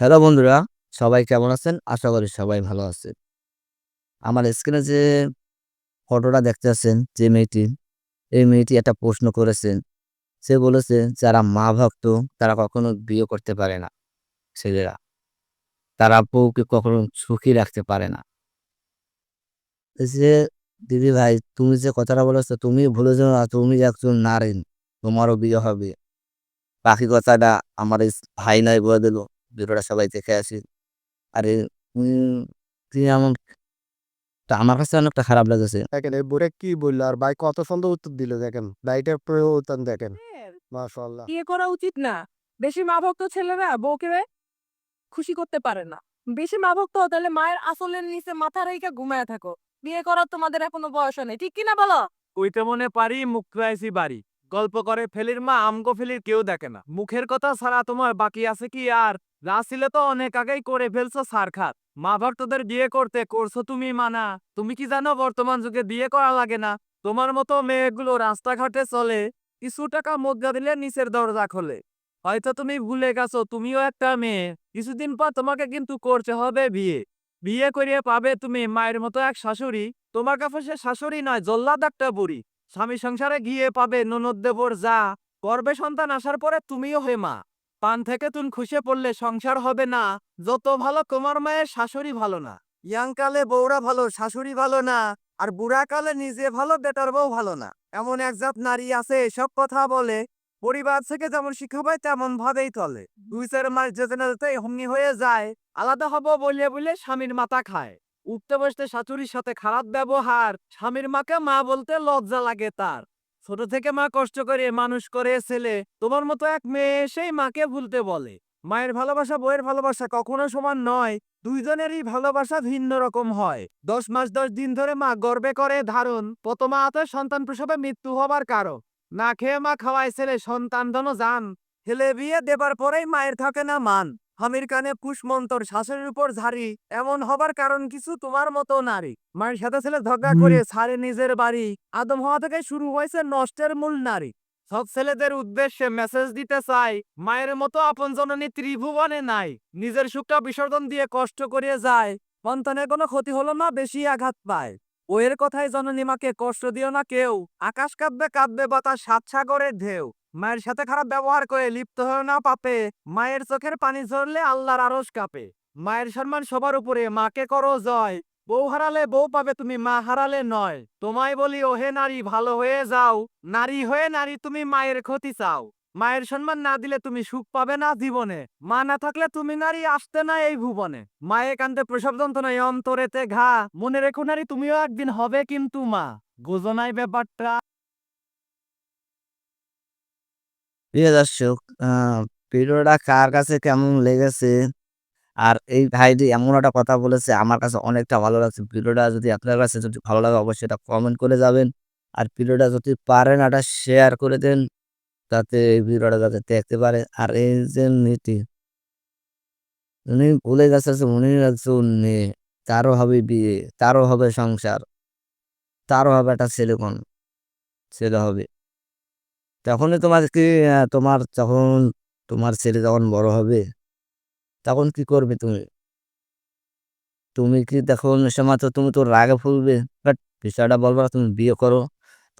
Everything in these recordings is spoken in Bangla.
হ্যালো বন্ধুরা, সবাই কেমন আছেন? আশা করি সবাই ভালো আছেন। আমার স্ক্রিনে যে ফটোটা দেখতেছেন যে মেয়েটি, এই মেয়েটি একটা প্রশ্ন করেছেন। সে বলেছে যারা মা ভক্ত তারা কখনো বিয়ে করতে পারে না ছেলেরা। তারা বউকে কখনো সুখী রাখতে পারে না। যে দিদি ভাই তুমি যে কথাটা বলেছ তুমি ভুলে যেও না তুমি একজন নারী, তোমারও বিয়ে হবে। বাকি কথাটা আমার ভাই নাই বলে দিল। ভিডিওটা সবাই দেখে আসি। আরে উম তুই এমন তা আমার কাছে অনেকটা খারাপ লেগেছে। দেখেন এই বুড়ে কি বলল আর ভাই কত সুন্দর উত্তর দিল দেখেন। ভাইটার প্রয়োজন দেখেন। মাশাআল্লাহ। বিয়ে করা উচিত না। বেশি মা ভক্ত ছেলেরা বউকে খুশি করতে পারে না। বেশি মা ভক্ত তাহলে মায়ের আসলের নিচে মাথা রেখে ঘুমায় থাকো। বিয়ে করার তোমাদের এখনও বয়স নেই ঠিক কিনা বলো? কইতে মনে পারি মুখ রাইছি বাড়ি। গল্প করে ফেলির মা আমগো ফেলির কেউ দেখে না। মুখের কথা ছাড়া তোমার বাকি আছে কি আর? ছিল তো অনেক আগেই করে ফেলছো সারখাত মা ভক্তদের বিয়ে করতে করছ তুমি মানা। তুমি কি জানো বর্তমান যুগে বিয়ে করা লাগে না? তোমার মতো মেয়েগুলো রাস্তাঘাটে চলে, কিছু টাকা মুদ্রা দিলে নিচের দরজা খোলে। হয়তো তুমি ভুলে গেছো, তুমিও একটা মেয়ে। কিছুদিন পর তোমাকে কিন্তু করতে হবে বিয়ে। বিয়ে করিয়ে পাবে তুমি মায়ের মতো এক শাশুড়ি। তোমার কাছে সে শাশুড়ি নয়, জল্লাদ একটা বুড়ি। স্বামী সংসারে গিয়ে পাবে ননদ দেবর যা। গর্বে সন্তান আসার পরে তুমিও হে মা। পান থেকে তুন খুশে পড়লে সংসার হবে না, যত ভালো তোমার মায়ের শাশুড়ি ভালো না। ইয়াং কালে বউরা ভালো, শাশুড়ি ভালো না, আর বুড়া কালে নিজে ভালো, বেটার বউ ভালো না। এমন এক জাত নারী আছে, এসব কথা বলে, পরিবার থেকে যেমন শিক্ষা পায়, তেমন ভাবেই চলে। দুই চার মাস যেতে না যেতে হয়ে যায়, আলাদা হব বলে বলে স্বামীর মাথা খায়। উঠতে বসতে শাশুড়ির সাথে খারাপ ব্যবহার, স্বামীর মাকে মা বলতে লজ্জা লাগে তার। ছোট থেকে মা কষ্ট করে মানুষ করে ছেলে, তোমার মতো এক মেয়ে সেই মাকে ভুলতে বলে। মায়ের ভালোবাসা বইয়ের ভালোবাসা কখনো সমান নয়, দুইজনেরই ভালোবাসা ভিন্ন রকম হয়। দশ মাস দশ দিন ধরে মা গর্বে করে, ধারণ, প্রথমা হাতে সন্তান প্রসবে মৃত্যু হবার কারণ। না খেয়ে মা খাওয়ায় ছেলে, সন্তান ধন যান ছেলে বিয়ে দেবার পরেই মায়ের থাকে না মান। হামির কানে পুষ্মন্তর শাশুড়ির উপর ঝাড়ি এমন হবার কারণ কিছু তোমার মতো নারী। মায়ের সাথে ছেলে ঝগড়া করে ছাড়ে নিজের বাড়ি। আদম হওয়া থেকে শুরু হয়েছে নষ্টের মূল নারী। সব ছেলেদের উদ্দেশ্যে মেসেজ দিতে চাই মায়ের মতো আপন জননী ত্রিভুবনে নাই। নিজের সুখটা বিসর্জন দিয়ে কষ্ট করে যায়। সন্তানের কোনো ক্ষতি হলো না বেশি আঘাত পায়। ওয়ের কথায় জননী মাকে কষ্ট দিও না কেউ। আকাশ কাঁদবে কাঁদবে বাতাস সাত সাগরের ঢেউ। মায়ের সাথে খারাপ ব্যবহার করে লিপ্ত হয়ে না পাপে, মায়ের চোখের পানি ঝরলে আল্লাহর আরশ কাঁপে। মায়ের সম্মান সবার উপরে, মাকে করো জয়। বউ হারালে বউ পাবে, তুমি মা হারালে নয়। তোমায় বলি, ওহে নারী, ভালো হয়ে যাও। নারী হয়ে নারী, তুমি মায়ের ক্ষতি চাও। মায়ের সম্মান না দিলে তুমি সুখ পাবে না জীবনে। মা না থাকলে তুমি নারী আসতে না এই ভুবনে। মায়ে কান্দে প্রসব যন্ত্রণায় অন্তরেতে ঘা। মনে রেখো নারী, তুমিও একদিন হবে কিন্তু মা। গোজনাই ব্যাপারটা প্রিয় দর্শক ভিডিওটা কার কাছে কেমন লেগেছে? আর এই ভাইটি এমন একটা কথা বলেছে, আমার কাছে অনেকটা ভালো লাগছে। ভিডিওটা যদি আপনার কাছে যদি ভালো লাগে, অবশ্যই এটা কমেন্ট করে যাবেন। আর ভিডিওটা যদি পারেন, এটা শেয়ার করে দেন যাতে এই ভিডিওটা যাতে দেখতে পারে। আর এই যে নীতি, উনি ভুলে গেছে উনি একজন মেয়ে, তারও হবে বিয়ে, তারও হবে সংসার, তারও হবে একটা ছেলে কোন, ছেলে হবে। তখনই তোমার কি তোমার যখন তোমার ছেলে যখন বড় হবে তখন কি করবে তুমি? তুমি কি দেখো সময় তো তুমি তো রাগে ফুলবে বাট বিষয়টা বলব না, তুমি বিয়ে করো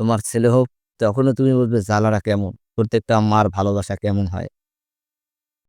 তোমার ছেলে হোক তখনও তুমি বলবে জ্বালাটা কেমন প্রত্যেকটা মার ভালোবাসা কেমন হয়।